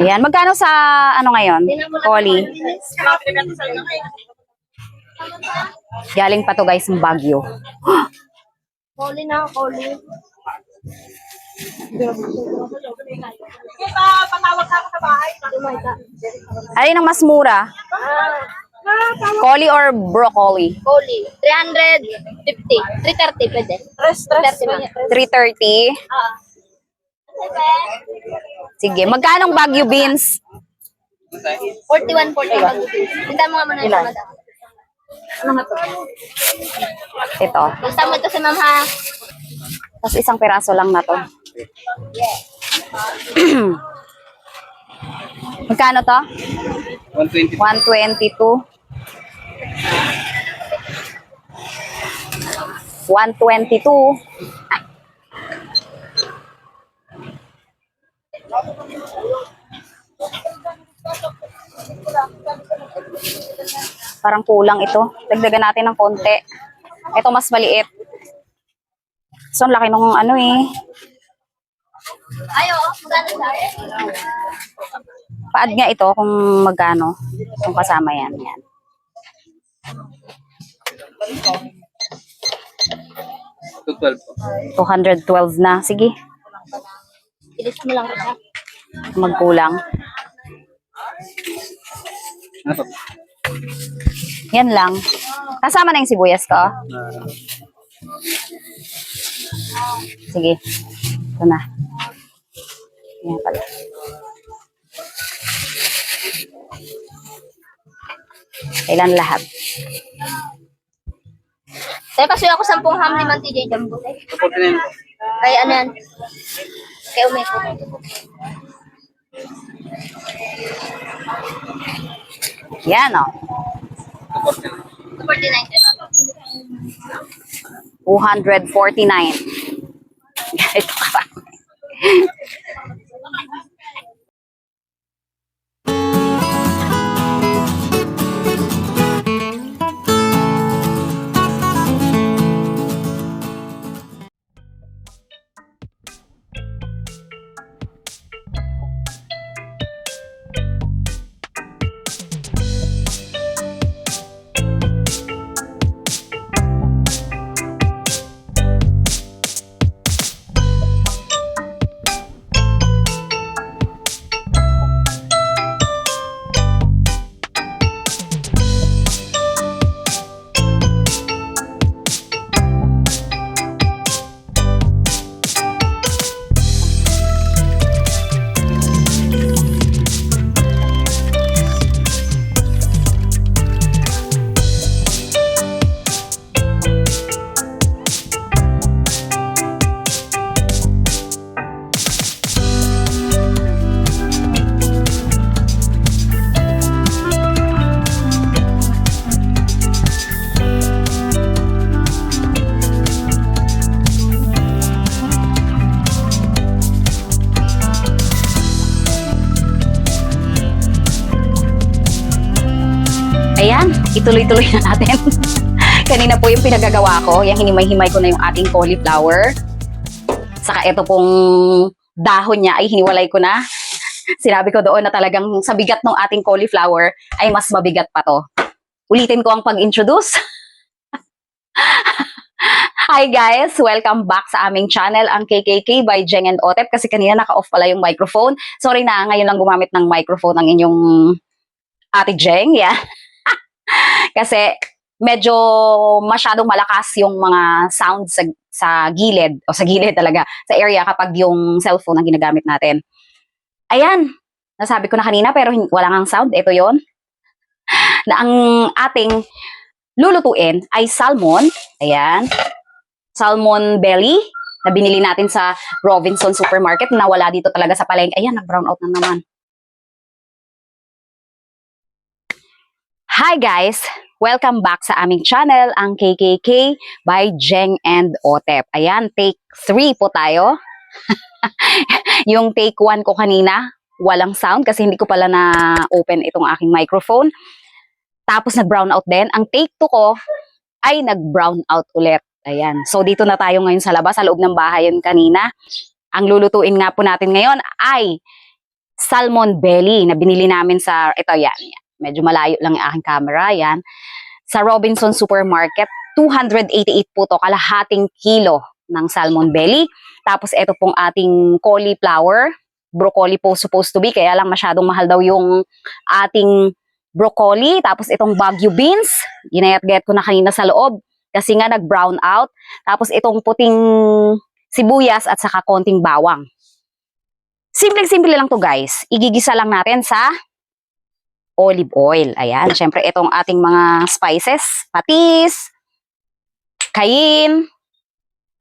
Ayan, magkano sa ano ngayon? Collie. Galing pa to guys ng Baguio. Koli na, koli. Alin ang mas mura? Collie or broccoli? Koli. 350. 330 pwede. Tres, tres. 330. Ah. Sige, magkano ang Baguio beans? 41, 41. Tinta mo nga muna ito, madam. Ito. Basta mo ito si ma'am ha. Tapos isang peraso lang na to. Magkano to? 120. 122. 122. Parang kulang ito. Dagdagan natin ng konti. Ito mas maliit. So, ang laki nung ano eh. Ayo, Pa-add nga ito kung magkano. Kung kasama yan. yan. To 12 po. 212 na. Sige, Bilis mo lang magkulang. Ano? Yan lang. Kasama na yung sibuyas ko. Sige. Ito na. Yan pala. Kailan lahat? Tayo pasuyo ako 10 ham limang TJ Jumbo. tayo. 49 po. Kaya ano yan? Kaya umeko. Yan o. 249 tayo ituloy-tuloy na natin. Kanina po yung pinagagawa ko, yung hinimay-himay ko na yung ating cauliflower. Saka ito pong dahon niya ay hiniwalay ko na. Sinabi ko doon na talagang sa bigat ng ating cauliflower ay mas mabigat pa to. Ulitin ko ang pag-introduce. Hi guys! Welcome back sa aming channel, ang KKK by Jeng and Otep kasi kanina naka-off pala yung microphone. Sorry na, ngayon lang gumamit ng microphone ang inyong ate Jeng. Yeah. Kasi medyo masyadong malakas yung mga sound sa, sa gilid, o sa gilid talaga, sa area kapag yung cellphone ang ginagamit natin. Ayan, nasabi ko na kanina pero wala ngang sound, ito yon na ang ating lulutuin ay salmon, ayan, salmon belly, na binili natin sa Robinson Supermarket na wala dito talaga sa palengke. Ayan, nag-brown out na naman. Hi guys! Welcome back sa aming channel, ang KKK by Jeng and Otep. Ayan, take 3 po tayo. yung take 1 ko kanina, walang sound kasi hindi ko pala na-open itong aking microphone. Tapos nag-brown out din. Ang take 2 ko ay nag-brown out ulit. Ayan. So dito na tayo ngayon sa labas, sa loob ng bahay yun kanina. Ang lulutuin nga po natin ngayon ay salmon belly na binili namin sa, ito yan, yan. Medyo malayo lang yung aking camera, yan. Sa Robinson Supermarket, 288 po to, kalahating kilo ng salmon belly. Tapos ito pong ating cauliflower, broccoli po supposed to be, kaya lang masyadong mahal daw yung ating broccoli. Tapos itong Baguio beans, ginayat-gayat ko na kanina sa loob kasi nga nag-brown out. Tapos itong puting sibuyas at saka konting bawang. Simple-simple lang to guys. Igigisa lang natin sa olive oil. Ayan, syempre itong ating mga spices, patis, cayenne,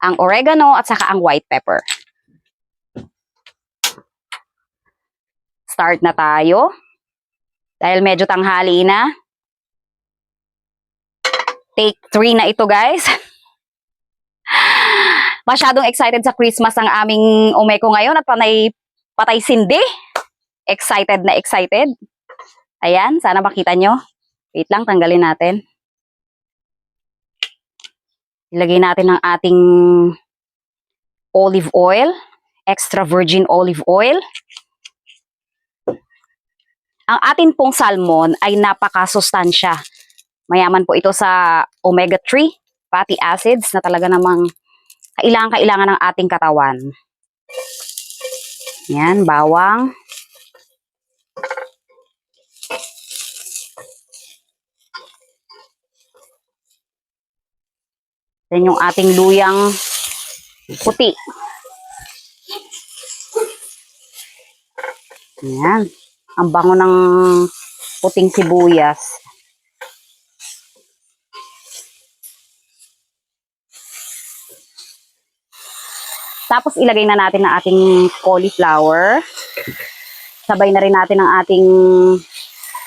ang oregano at saka ang white pepper. Start na tayo. Dahil medyo tanghali na. Take 3 na ito guys. Masyadong excited sa Christmas ang aming umeko ngayon at panay patay sindi. Excited na excited. Ayan, sana makita nyo. Wait lang, tanggalin natin. Ilagay natin ang ating olive oil, extra virgin olive oil. Ang atin pong salmon ay napakasustansya. Mayaman po ito sa omega-3 fatty acids na talaga namang kailangan-kailangan ng ating katawan. Yan, bawang. Then yung ating luyang puti. Yan. Ang bango ng puting sibuyas. Tapos ilagay na natin ang ating cauliflower. Sabay na rin natin ang ating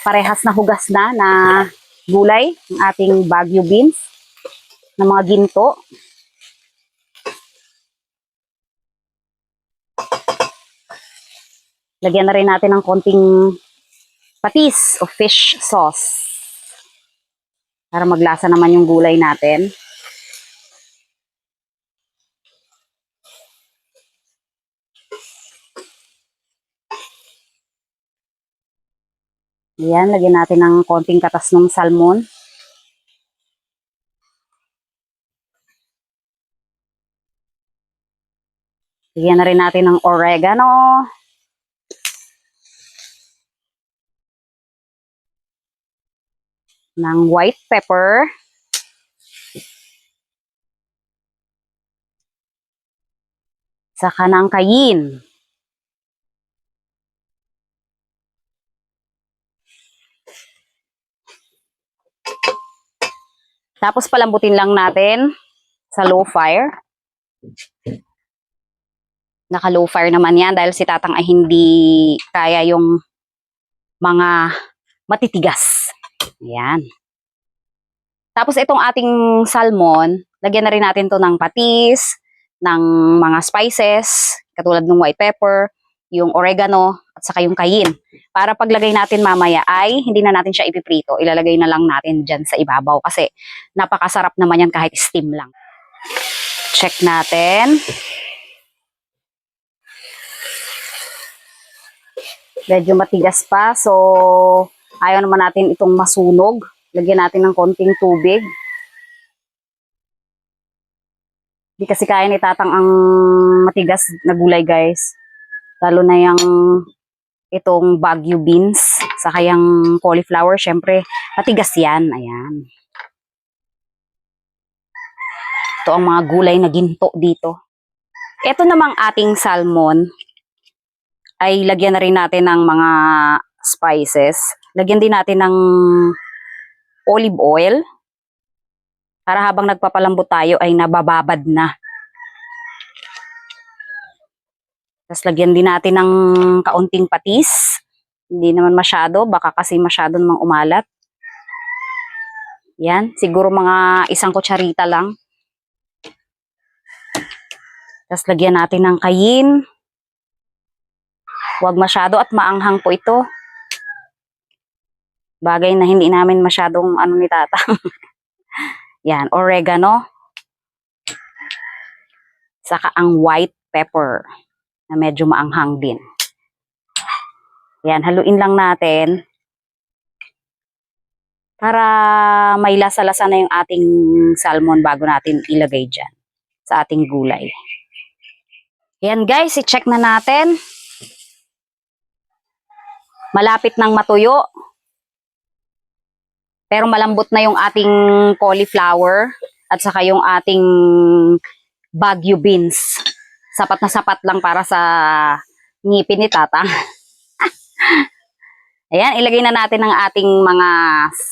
parehas na hugas na na gulay, ang ating Baguio beans na mga ginto. Lagyan na rin natin ng konting patis o fish sauce. Para maglasa naman yung gulay natin. Ayan, lagyan natin ng konting katas ng salmon. Lagyan na rin natin ng oregano. Ng white pepper. Saka ng cayenne. Tapos palambutin lang natin sa low fire. Naka low fire naman yan dahil si tatang ay hindi kaya yung mga matitigas. Ayan. Tapos itong ating salmon, lagyan na rin natin to ng patis, ng mga spices, katulad ng white pepper, yung oregano, at saka yung cayenne. Para paglagay natin mamaya ay hindi na natin siya ipiprito. Ilalagay na lang natin dyan sa ibabaw kasi napakasarap naman yan kahit steam lang. Check natin. Medyo matigas pa so ayaw naman natin itong masunog. Lagyan natin ng konting tubig. Di kasi kaya ni tatang ang matigas na gulay guys. Lalo na yung itong Baguio beans, saka yung cauliflower, syempre, matigas yan. Ayan. Ito ang mga gulay na ginto dito. Ito namang ating salmon, ay lagyan na rin natin ng mga spices. Lagyan din natin ng olive oil. Para habang nagpapalambot tayo ay nabababad na. Tapos lagyan din natin ng kaunting patis. Hindi naman masyado, baka kasi masyado namang umalat. Yan, siguro mga isang kutsarita lang. Tapos lagyan natin ng cayenne. Huwag masyado at maanghang po ito. Bagay na hindi namin masyadong ano ni tata. Yan, oregano. Saka ang white pepper na medyo maanghang din. Yan, haluin lang natin. Para may lasa-lasa na yung ating salmon bago natin ilagay dyan sa ating gulay. Yan guys, i-check na natin. Malapit nang matuyo. Pero malambot na yung ating cauliflower at saka yung ating Baguio beans. Sapat na sapat lang para sa ngipin ni Tata. Ayan, ilagay na natin ang ating mga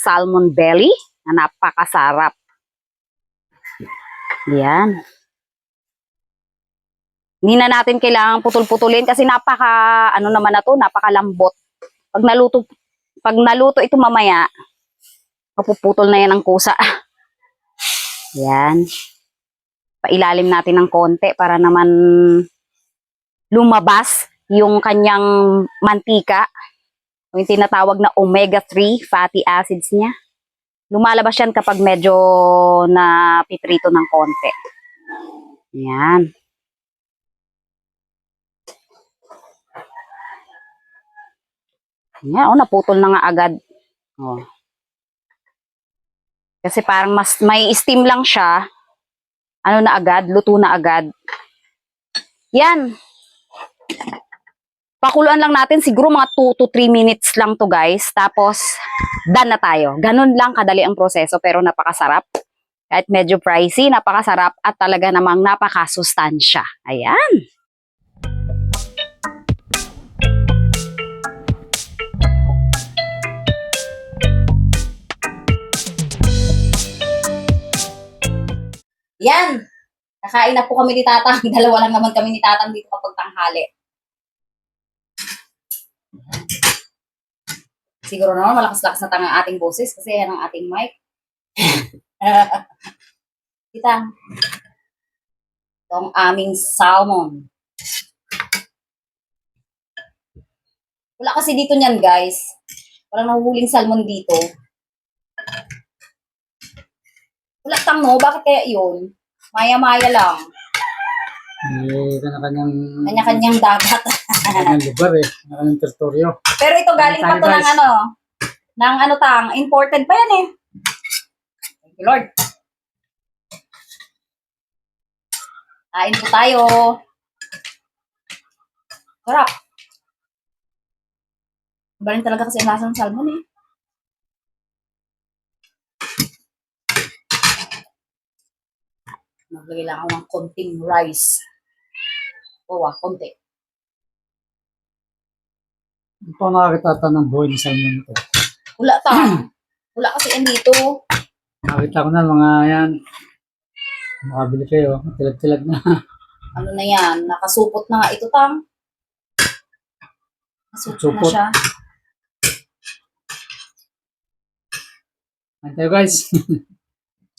salmon belly na napakasarap. Yan. Hindi na natin kailangang putol-putulin kasi napaka, ano naman na to, napakalambot. Pag naluto, pag naluto ito mamaya, mapuputol na yan ang kusa. Yan. Pailalim natin ng konti para naman lumabas yung kanyang mantika yung tinatawag na omega-3 fatty acids niya. Lumalabas yan kapag medyo napiprito ng konti. Yan. Yan, oh, naputol na nga agad. Oh. Kasi parang mas may steam lang siya. Ano na agad, luto na agad. Yan. Pakuluan lang natin siguro mga 2 to 3 minutes lang to guys. Tapos, done na tayo. Ganun lang kadali ang proseso pero napakasarap. Kahit medyo pricey, napakasarap at talaga namang napakasustansya. Ayan. Yan. Nakain na po kami ni Tatang. Dalawa lang naman kami ni Tatang dito kapag tanghali. Siguro naman malakas-lakas na tanga ating boses kasi yan ang ating mic. Tita, ito ang aming salmon. Wala kasi dito niyan, guys. Walang nahuhuling salmon dito. Wala tang no, bakit kaya yun? Maya-maya lang. Eh, kanya-kanyang Kanya-kanyang dagat. kanyang lugar eh. Kanya-kanyang teritoryo. Pero ito galing pa to ng ano, ng ano tang, imported pa yan eh. Thank you, Lord. Kain po tayo. Sarap. Iba rin talaga kasi ang lasa ng salmon eh. Maglagay lang ako ng konting rice. Oo ah, konti. Ito ang nakakita ng buhay ng salmon ito. Wala ta. Wala kasi yan dito. Nakita ko na mga yan. Makabili kayo. Tilag-tilag na. ano na yan, nakasupot na nga ito, Tang. Nakasupot na Supot. siya. Ayan tayo guys.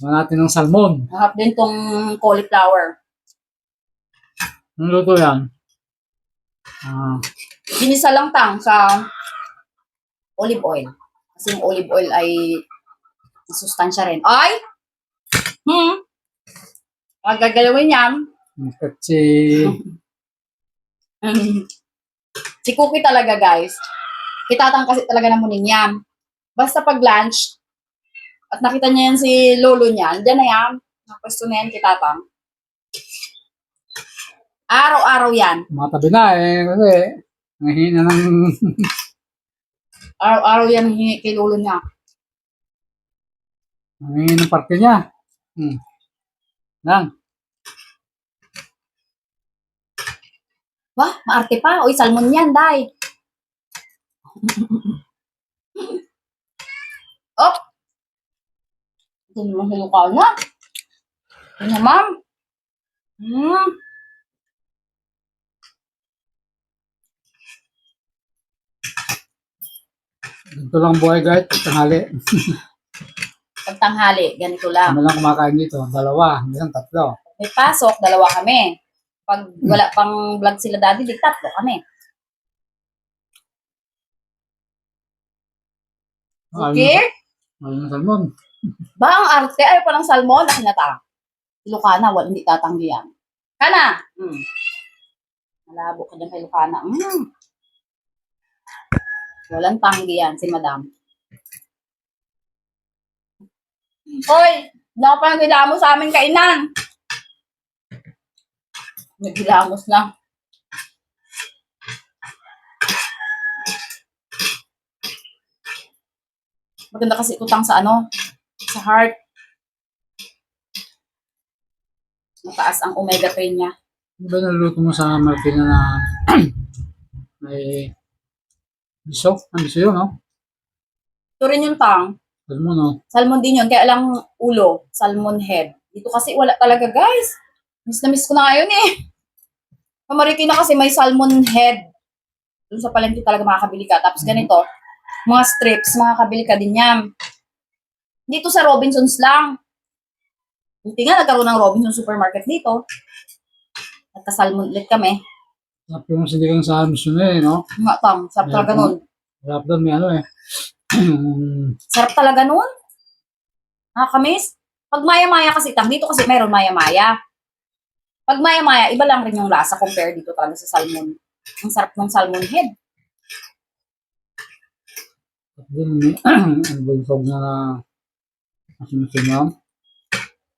Mga natin ng salmon. Mahap din tong cauliflower. Ang luto yan. Ah, Ginisa lang, Tang, sa olive oil. Kasi yung olive oil ay masustansya rin. Ay! Hmm? Magagalawin yan. at si si Cookie talaga, guys. Kitatang kasi talaga na munin yan. Basta pag lunch, at nakita niya yan si lolo niya, dyan na yan. Nakapwesto na yan, kitatang. Araw-araw yan. matabi na eh. Kasi ang hina ng Araw-araw yan hingi kay lolo niya. ang hina ng parte niya. Hmm. Lang. Wah, maarte pa. Uy, salmon yan, day. oh! Ito naman sa lukaw na. Na, ma'am. Hmm. Ganito lang buhay guys. Tanghali. Pagtanghali, ganito lang. Kami lang kumakain dito. Dalawa. Minsan tatlo. May pasok, dalawa kami. Pag wala pang vlog sila daddy, di tatlo kami. Okay? Ayun ng salmon. Ba ang arte ay palang salmon na kinata. Ilocana, wala hindi tatanggi yan. Kana! Mm. Malabo ka dyan kay Lucana. Mm. Walang tanggi yan, si madam. Hoy! Wala pa nagilamos sa amin kainan. Nagilamos na. Maganda kasi utang sa ano, sa heart. Mataas ang omega-3 niya. Ano ba naluluto mo sa Martina na may biso? Ang biso yun, no? Ito rin yung tang. Mo, no? Salmon din yun. Kaya lang ulo, salmon head. Dito kasi wala talaga, guys. Miss na miss ko na ngayon eh. Pamarikina kasi may salmon head. Doon sa palengke talaga makakabili ka. Tapos ganito, mga strips, makakabili ka din yan. Dito sa Robinsons lang. Buti nga nagkaroon ng Robinsons supermarket dito. Nagka-salmon ulit kami. Sarap yung sinigang sa na eh, no? Mga tang, sarap talaga nun. Sarap doon, may ano eh. Sarap talaga nun. Nakakamiss. Pag maya-maya kasi tang, dito kasi meron maya-maya. Pag maya-maya, iba lang rin yung lasa compare dito talaga sa salmon. Ang sarap ng salmon head. At may ang bulsog na na sinusunod.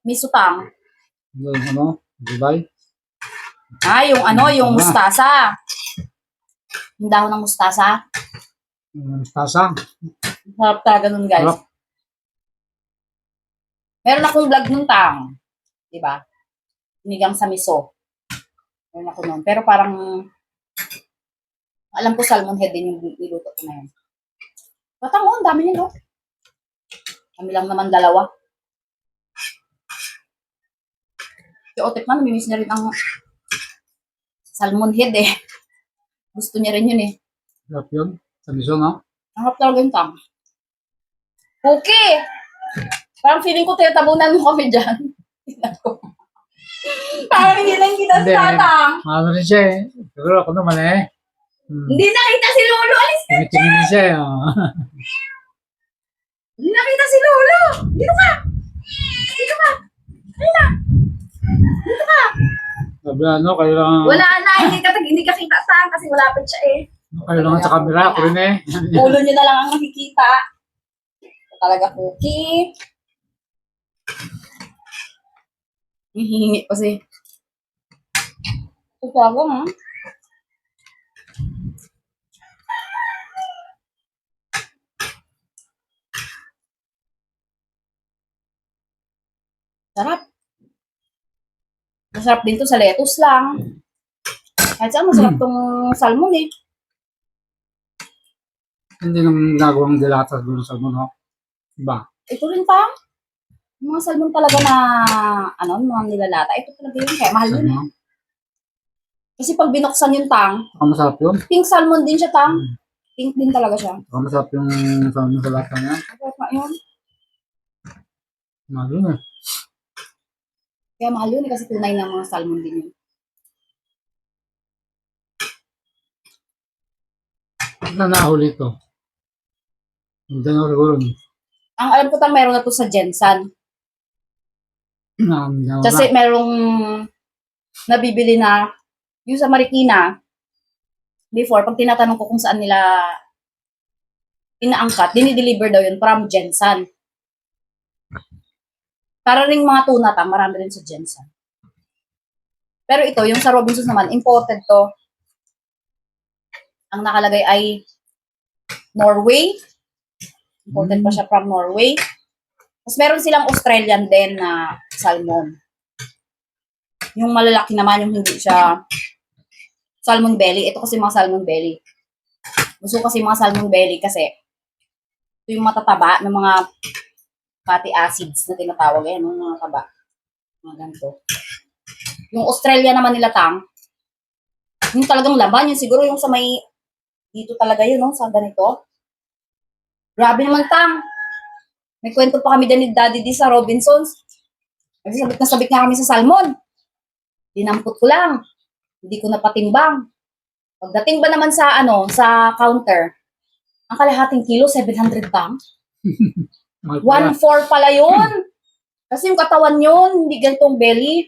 Miso tang. Yung ano, Dubai. Ah, yung ano, yung Ah. mustasa. Yung dahon ng mustasa. Yung mustasa. Sarap talaga nun, guys. Sarap. Meron akong vlog nun tang. Di ba? Sinigang sa miso. Meron ako nun. Pero parang, alam ko salmon head din yung niluto ko na yun. Batang, oh, ang dami nito. Kami lang naman dalawa. Si Otek man, namimiss niya rin ang salmon head eh. Gusto niya rin yun eh. Sarap yun. Sa miso, no? Harap talaga yung tang. Okay! Parang feeling ko tinatabunan mo kami dyan. Parang hindi lang kita Hindi. sa tatang. Ano rin siya eh. Siguro ako naman eh. Hmm. Hindi nakita si Lolo. Alis! Tumitingin din siya eh. oh. Hindi nakita si Lolo. Dito ka! Dito ka! Halina! Dito ka! Sabi ano, kayo lang, Wala na. Hindi ka, hindi ka kita saan kasi malapit siya eh. kayo lang sa camera. Ako rin eh. Ulo niyo na lang ang nakikita. Ito talaga cookie. Hihingi pa si. Ito talaga ha. Sarap. Masarap din to sa lettuce lang. Kahit saan masarap tong salmon eh. Hindi nang ginagawang dilata doon sa ano. Diba? ito rin pa. Yung mga salmon talaga na, ano, mga nilalata. Ito talaga yun. Kaya mahal yun. Kasi pag binuksan yung tang, Saka masarap yun. pink salmon din siya tang. Pink din talaga siya. Saka masarap yung sa sa lata niya. Masarap nga yun. Mahal yun eh. Kaya mahal yun eh, kasi tunay na mga salmon din yun. Ano na nahuli ito? Hindi na siguro. Ang alam ko tang meron na to sa na, Kasi merong nabibili na yung sa Marikina. Before, pag tinatanong ko kung saan nila inaangkat, dinideliver daw yun from Jensan. Para ring mga tuna ta, marami rin sa Jensan. Pero ito, yung sa Robinsons naman, imported to. Ang nakalagay ay Norway. Imported pa siya from Norway. Tapos meron silang Australian din na salmon. Yung malalaki naman, yung hindi siya salmon belly. Ito kasi mga salmon belly. Gusto kasi mga salmon belly kasi ito yung matataba ng mga fatty acids na tinatawag. Ayan, yung mga taba. Mga ganito. Yung Australia naman nila tang, yung talagang laban, yung siguro yung sa may, dito talaga yun, no, sa ganito. Grabe naman tang. May kwento pa kami din ni Daddy D sa Robinsons. Kasi sabit na sabit nga kami sa salmon. Dinampot ko lang. Hindi ko napatimbang. Pagdating ba naman sa ano, sa counter, ang kalahating kilo, 700 bang? mahal pala. 1.4 pala yun. Kasi yung katawan yun, hindi ganitong belly.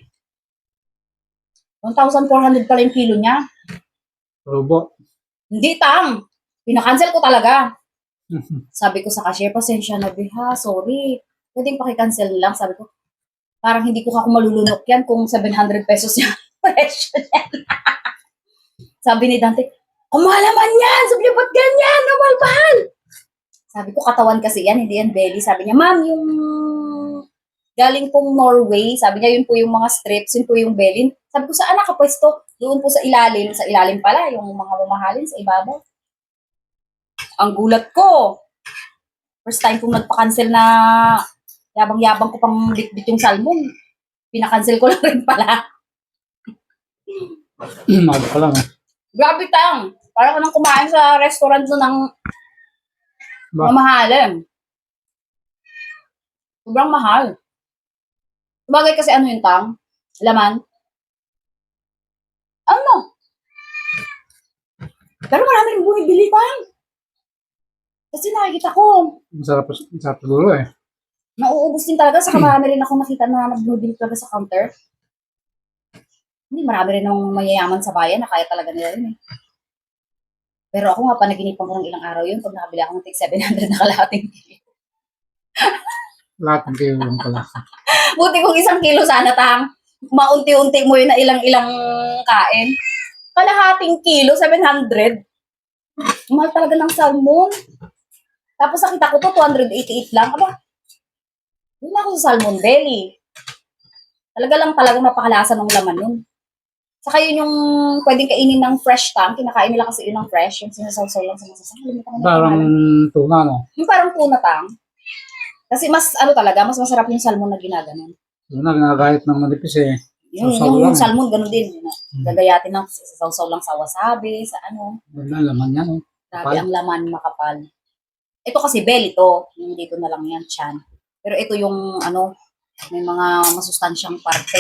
1,400 pala yung kilo niya. Robo. Hindi tang. Pinakancel ko talaga. Sabi ko sa cashier, pasensya na, be, ha, sorry. Pwedeng pakikancel lang. Sabi ko, parang hindi ko ako malulunok yan kung 700 pesos yung presyo niyan. Sabi ni Dante, kumahal naman yan! Sabi niya, ba't ganyan? Nawal-bahal! Sabi ko, katawan kasi yan, hindi yan belly. Sabi niya, ma'am, yung galing pong Norway, sabi niya, yun po yung mga strips, yun po yung belly. Sabi ko, saan nakapwesto? Doon po sa ilalim, sa ilalim pala, yung mga mamahalin sa ibabaw. Ang gulat ko. First time kong nagpa-cancel na yabang-yabang ko pang bitbit yung salmon. Pinakancel ko lang rin pala. Mahal pa lang. eh. Grabe tang. Parang ka nang kumain sa restaurant doon ng? Mamahalin. Sobrang mahal. Sabagay kasi ano yung tang? Laman? Ano? Pero marami rin bumibili tang. Kasi nakikita ko, Masarap, masarap siguro eh. nauubos din talaga. Saka marami rin ako nakita na nagbibili talaga sa counter. Hindi, marami rin ng mayayaman sa bayan na kaya talaga nila yun eh. Pero ako nga, panaginipan ko ng ilang araw yun pag nakabili ako ng tig 700 na kalahating kilo. Lahat ng kayo yung pala. Buti kung isang kilo sana tang. Maunti-unti mo yun na ilang-ilang kain. Kalahating kilo, 700. Mahal talaga ng salmon. Tapos nakita ko to, 288 lang. Aba, yun ako sa salmon belly. Talaga lang talaga napakalasa ng laman yun. Saka yun yung pwedeng kainin ng fresh tang. Kinakain nila kasi yun ng fresh. Yung sinasawsaw lang sa masasang. Na yung Parang tuna, no? Yung parang tuna tang. Kasi mas, ano talaga, mas masarap yung salmon na ginaganon. Tuna, ginagayat ng manipis eh. Yung, Sausaw yung, lang. yung salmon, ganun din. Yun, Gagayatin lang, sasawsaw lang sa wasabi, sa ano. Wala, laman yan eh. Grabe ang laman, makapal. Ito kasi belly to. Yung dito na lang yan, chan. Pero ito yung, ano, may mga masustansyang parte.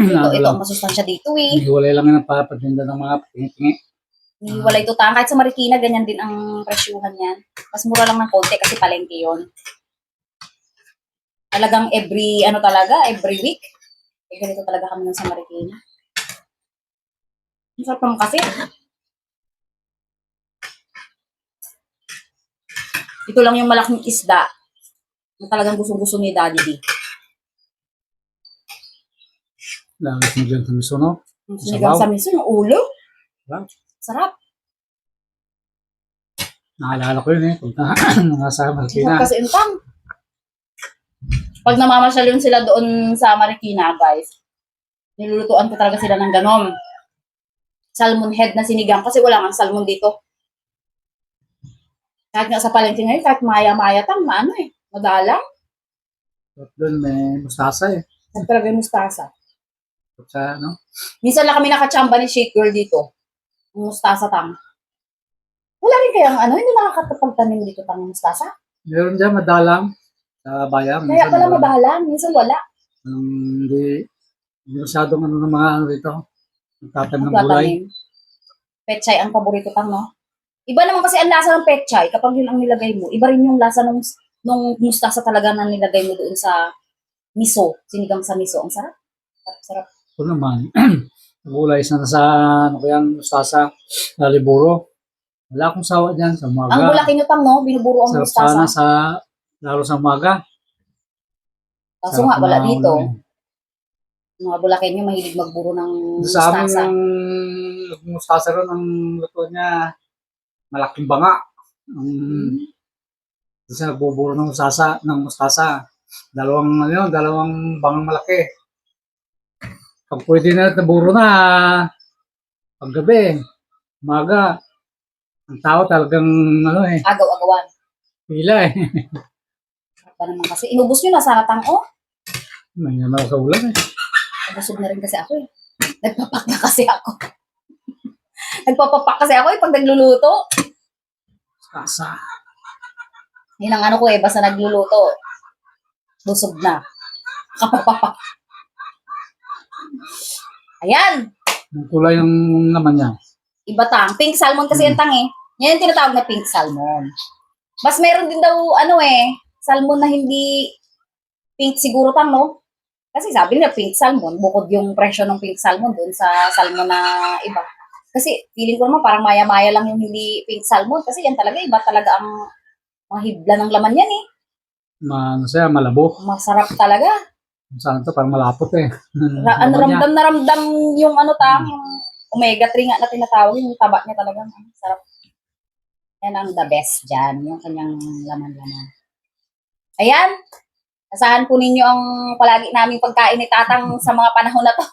Ito, ito ang masustansya dito eh. Hiwalay lang yan ang papatinda ng mga tingi-tingi. Hiwalay ito ta. Kahit sa Marikina, ganyan din ang presyuhan yan. Mas mura lang ng konti kasi palengke yun. Talagang every, ano talaga, every week. Eh, ganito talaga kami nun sa Marikina. Ang sarap naman kasi. Ito lang yung malaking isda na talagang gusto-gusto ni Daddy D. Lagos mo dyan sa miso, no? Yung sinigang sa miso, yung ulo. Sarap. Sarap. Naalala ko yun eh. Punta nasa Sarap Marikina. kasi intang. Pag namamasyal yun sila doon sa Marikina, guys, nilulutuan ko talaga sila ng ganon. Salmon head na sinigang kasi wala nga salmon dito. Kahit nga sa palengke ngayon, kahit maya-maya tang, maano eh, madalang. At doon may mustasa eh. Ang talaga yung mustasa. Sa ano? Minsan lang kami nakachamba ni Shake Girl dito. Yung mustasa tang. Wala rin kayang ano, hindi nakakatapagtanim dito tang mustasa. Meron dyan madalang sa bayan. Kaya pala madalang, minsan wala. Um, hindi, hindi masyadong ano ng mga ano dito. Nagtatanim ng gulay. Pechay ang paborito tang, no? Iba naman kasi ang lasa ng pechay kapag yun ang nilagay mo. Iba rin yung lasa nung, nung mustasa talaga na nilagay mo doon sa miso. Sinigang sa miso. Ang sarap. Sarap, sarap. Ito naman, gulay sa nasa, ano ko yan, mustasa, laliburo. Wala akong sawa dyan sa umaga. Ang bulaki nyo tang, no? Binuburo ang Sarap sana mustasa. sa, lalo sa umaga. Kaso Sarap nga, wala na, dito. ano eh. Mga bulaki nyo mahilig magburo ng Sa amin mustasa. yung mustasa ron, ang luto niya, malaking banga. Um, kasi nagbuburo ng mustasa, ng mustasa. Dalawang, ano yun, dalawang bangang malaki. Pag pwede na naburo na, paggabi, umaga, ang tao talagang, ano eh, Agaw-agawan. pila eh. Sarap pa naman kasi. Inubos nyo na sana tang, oh. May naman sa ulan eh. Nabusog na rin kasi ako eh. Nagpapak na kasi ako. Nagpapapak kasi ako eh pag nagluluto. Mustasa. Yun ang ano ko eh, basta nagluluto. Busog na. Kapapapak. Ayan. Ang kulay ng naman niya. Iba tang. Pink salmon kasi yung tang eh. Yan yung tinatawag na pink salmon. Mas meron din daw, ano eh, salmon na hindi pink siguro tang, no? Kasi sabi nila pink salmon, bukod yung presyo ng pink salmon dun sa salmon na iba. Kasi feeling ko naman parang maya-maya lang yung hindi pink salmon. Kasi yan talaga, iba talaga ang mga hibla ng laman yan eh. Ma, siya, malabo. Masarap talaga. Saan to, parang malapot eh. Ra- ano, Laman niya. ramdam na ramdam yung ano tang, yung omega 3 nga na tinatawag, yung taba niya talaga. Ang sarap. Yan ang the best dyan, yung kanyang laman-laman. Ayan, asahan po ninyo ang palagi naming pagkain ni Tatang sa mga panahon na to.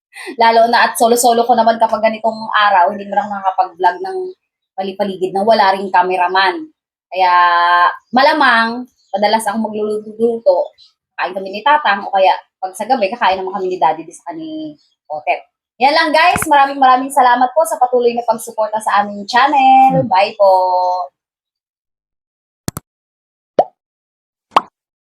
Lalo na at solo-solo ko naman kapag ganitong araw, hindi mo lang nakakapag-vlog ng palipaligid na wala ring cameraman. Kaya malamang, madalas ako magluluto, kain kami ni Tatang o kaya pag sa gabi, kakain naman kami ni Daddy di sa ni Otep. Yan lang guys, maraming maraming salamat po sa patuloy na pagsuporta sa aming channel. Bye po!